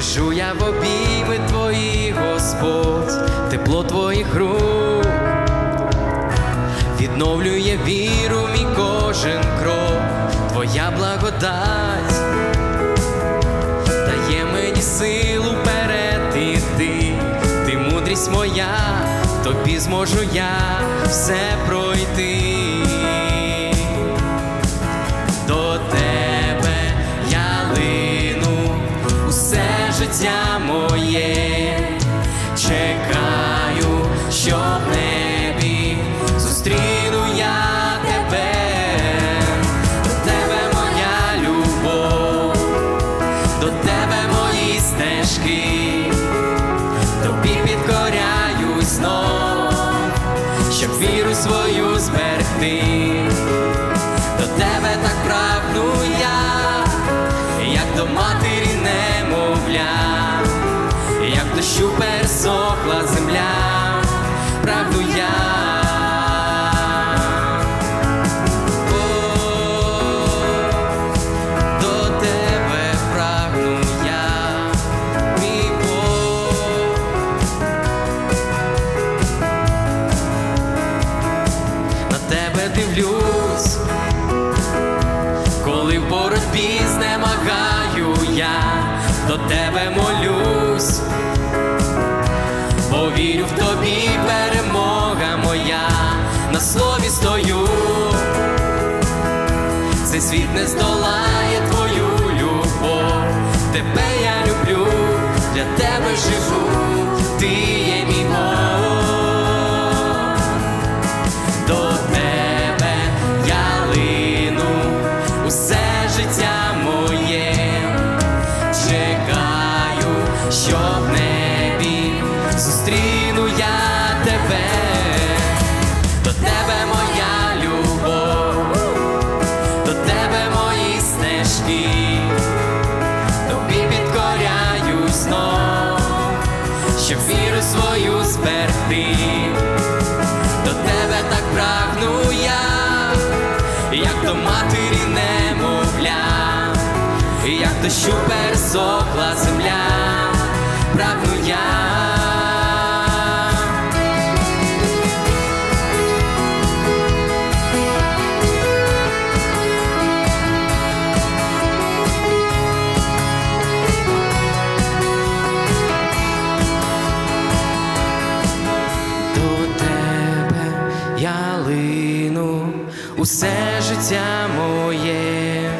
біжу, я в обійми твої, Господь, тепло твоїх рук, відновлює віру мій кожен крок, твоя благодать дає мені силу вперед іти, ти мудрість моя, тобі зможу я все пройти. Чекаю, що в небі зустріну я тебе, до тебе моя любов, до тебе мої стежки, тобі підкоряюсь знов, щоб віру свою зберегти. До тебе так прагну я, як до матері немовля, як вірю в тобі перемога моя, на слові стою, цей світ не здолає твою любов, тебе я люблю, для тебе живу, ти щоб віру свою зберегти до тебе так прагну я, як до матері немовля, як дощу пересохла земля, прагну я. Усе життя моє,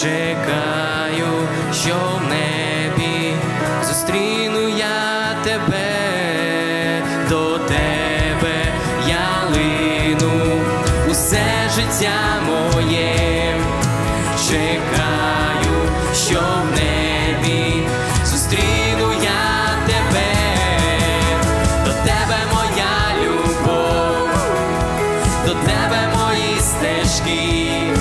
чекаю, що в небі зустріну я тебе, до тебе я лину. Усе життя моє, чекаю, що в небі зустріну я тебе, до тебе моя любов, до тебе стежки,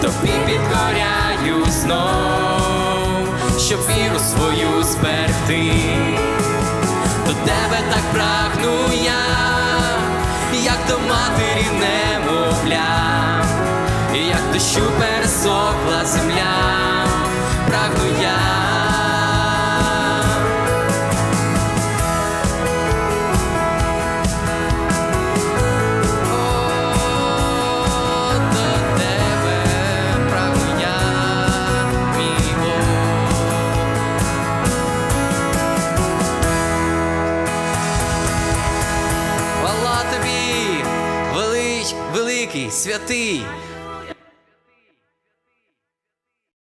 тобі підкоряю знов, щоб віру свою зберегти. До тебе так прагну я, як до матері немовля, як дощу пересохла земля, великий, святий,